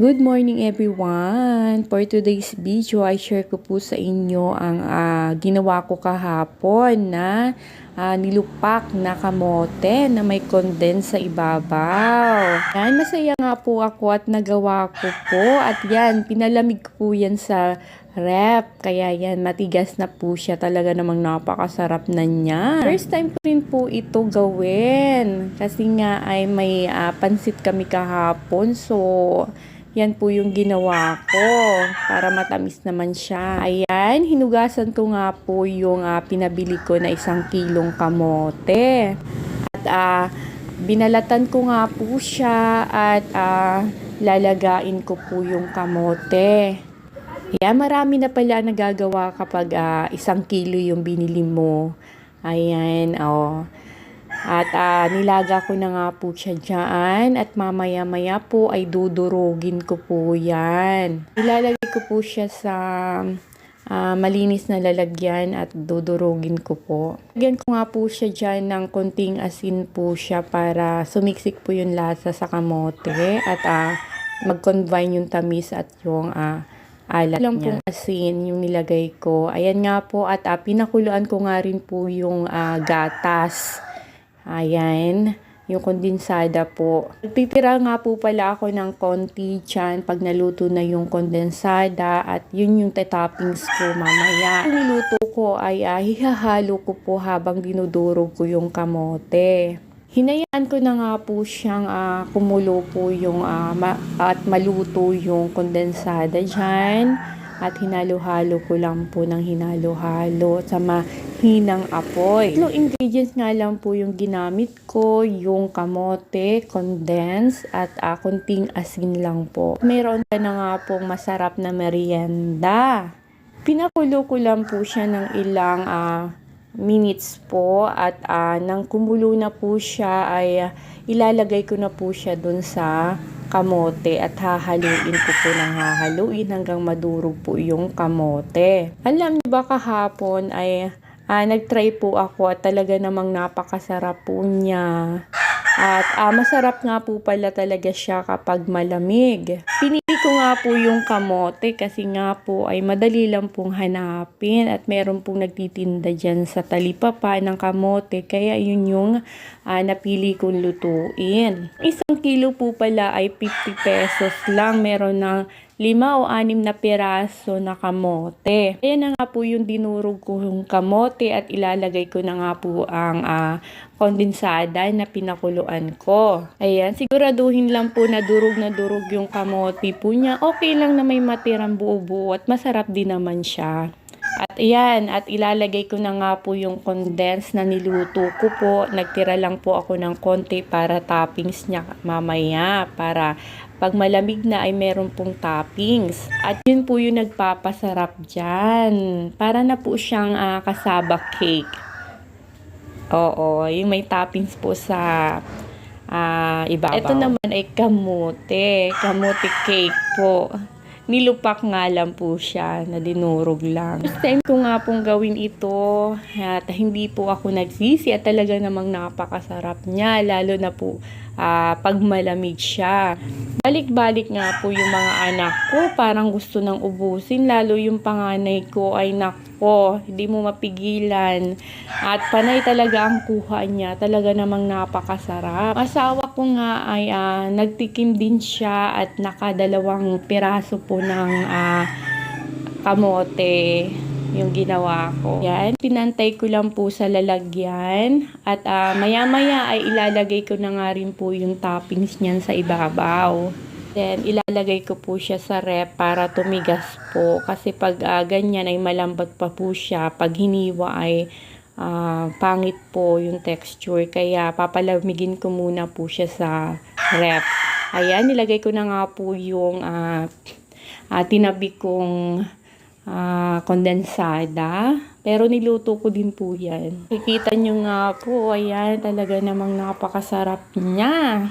Good morning everyone! For today's video ay share ko po sa inyo ang ah, ginawa ko kahapon na ah, nilupak na kamote na may condense sa ibabaw. Yan, masaya nga po ako at nagawa ko po. At yan, pinalamig ko po yan sa rep. Kaya yan, matigas na po siya. Talaga namang napakasarap na niya. First time ko rin po ito gawin. Kasi nga ay may ah, pansit kami kahapon. So, yan po yung ginawa ko para matamis naman siya. Ayan, hinugasan ko nga po yung ah, pinabili ko na isang kilong kamote. At ah, binalatan ko nga po siya at ah, lalagain ko po yung kamote. Ayan, marami na pala nagagawa kapag ah, isang kilo yung binili mo. Ayan, oh. At ah, nilaga ko na nga po siya dyan. At mamaya-maya po ay dudurugin ko po yan. Ilalagay ko po siya sa ah, malinis na lalagyan at dudurugin ko po. Lagyan ko nga po siya dyan ng konting asin po siya para sumiksik po yung lasa sa kamote. At ah, mag-combine yung tamis at yung ah, alat lang pong asin yung nilagay ko. Ayan nga po at ah, pinakuluan ko nga rin po yung ah, gatas. Ayan, yung kondensada po. Nagtitira nga po pala ako ng konti dyan pag naluto na yung kondensada at yun yung toppings ko mamaya. Niluto ko ay uh, hihahalo ko po habang dinudurog ko yung kamote. Hinayaan ko na nga po siyang uh, kumulo po yung uh, ma- at maluto yung kondensada dyan. At hinalo-halo ko lang po ng hinalo-halo sa mahinang apoy. Tatlong ingredients nga lang po yung ginamit ko, yung kamote, condense, at uh, kunting asin lang po. Meron ka na nga pong masarap na merienda. Pinakulo ko lang po siya ng ilang uh, minutes po at uh, nang kumulo na po siya ay uh, ilalagay ko na po siya dun sa kamote at hahaluin ko po ng hahaluin hanggang madurog po yung kamote. Alam niyo ba kahapon ay uh, nagtry po ako at talaga namang napakasarap po niya. At uh, masarap nga po pala talaga siya kapag malamig. Pinili ko nga po yung kamote kasi nga po ay madali lang pong hanapin at meron pong nagtitinda dyan sa talipapa ng kamote. Kaya yun yung uh, napili kong lutuin. Isang kilo po pala ay 50 pesos lang. Meron ng lima o anim na piraso na kamote. Ayan na nga po yung dinurog ko yung kamote at ilalagay ko na nga po ang uh, kondensada na pinakuluan ko. Ayan, siguraduhin lang po na durog na durog yung kamote po niya. Okay lang na may matirang buo-buo at masarap din naman siya. At ayan, at ilalagay ko na nga po yung condense na niluto ko po. Nagtira lang po ako ng konti para toppings niya mamaya. Para pag malamig na ay meron pong toppings. At yun po yung nagpapasarap dyan. Para na po siyang uh, kasaba cake. Oo, yung may toppings po sa uh, ibabaw. Ito naman ay kamote. Kamote cake po nilupak nga lang po siya na dinurog lang. First time ko nga pong gawin ito at hindi po ako nagsisi at talaga namang napakasarap niya lalo na po uh, pag malamig siya. Balik-balik nga po yung mga anak ko parang gusto nang ubusin lalo yung panganay ko ay nako hindi mo mapigilan at panay talaga ang kuha niya talaga namang napakasarap. Asawa ko nga ay uh, nagtikim din siya at nakadalawang piraso po ng uh, kamote yung ginawa ko. Yan, pinantay ko lang po sa lalagyan at uh, maya-maya ay ilalagay ko na nga rin po yung toppings niyan sa ibabaw. Then, ilalagay ko po siya sa rep para tumigas po. Kasi pag uh, ganyan ay malambot pa po siya. Pag hiniwa ay uh, pangit po yung texture. Kaya papalamigin ko muna po siya sa rep. Ayan, nilagay ko na nga po yung uh, uh, tinabi kong uh, kondensada. Pero niluto ko din po yan. Kikita nyo nga po, ayan, talaga namang napakasarap niya.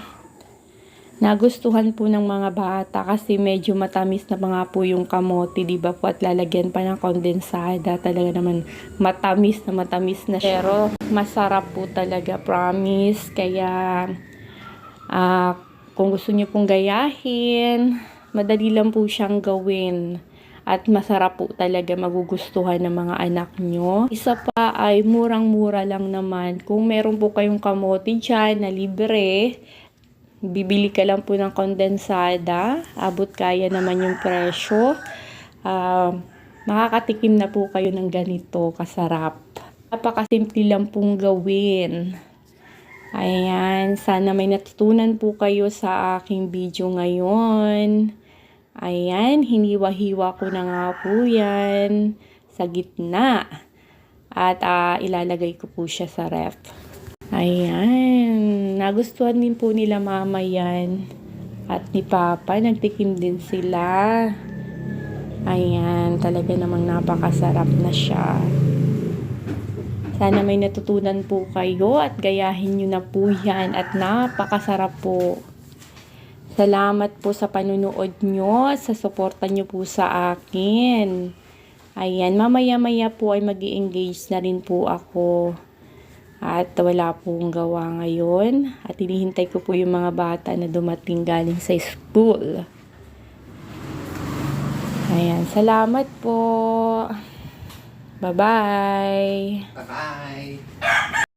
Nagustuhan po ng mga bata kasi medyo matamis na mga po yung kamote, di ba po? At lalagyan pa ng kondensada. Talaga naman matamis na matamis na siya. Pero masarap po talaga, promise. Kaya uh, kung gusto niyo pong gayahin, Madali lang po siyang gawin. At masarap po talaga magugustuhan ng mga anak nyo. Isa pa ay murang-mura lang naman. Kung meron po kayong kamote dyan na libre, bibili ka lang po ng kondensada. Abot kaya naman yung presyo. Ah, makakatikim na po kayo ng ganito kasarap. Napakasimple lang pong gawin. Ayan, sana may natutunan po kayo sa aking video ngayon. Ayan, hiniwa-hiwa ko na nga po yan sa gitna. At ah, ilalagay ko po siya sa ref. Ayan, nagustuhan din po nila mama yan. At ni Papa, nagtikim din sila. Ayan, talaga namang napakasarap na siya. Sana may natutunan po kayo at gayahin nyo na po yan at napakasarap po. Salamat po sa panunood nyo, sa suporta nyo po sa akin. Ayan, mamaya-maya po ay mag engage na rin po ako. At wala pong gawa ngayon. At hinihintay ko po yung mga bata na dumating galing sa school. Ayan, salamat po. Bye-bye. Bye-bye.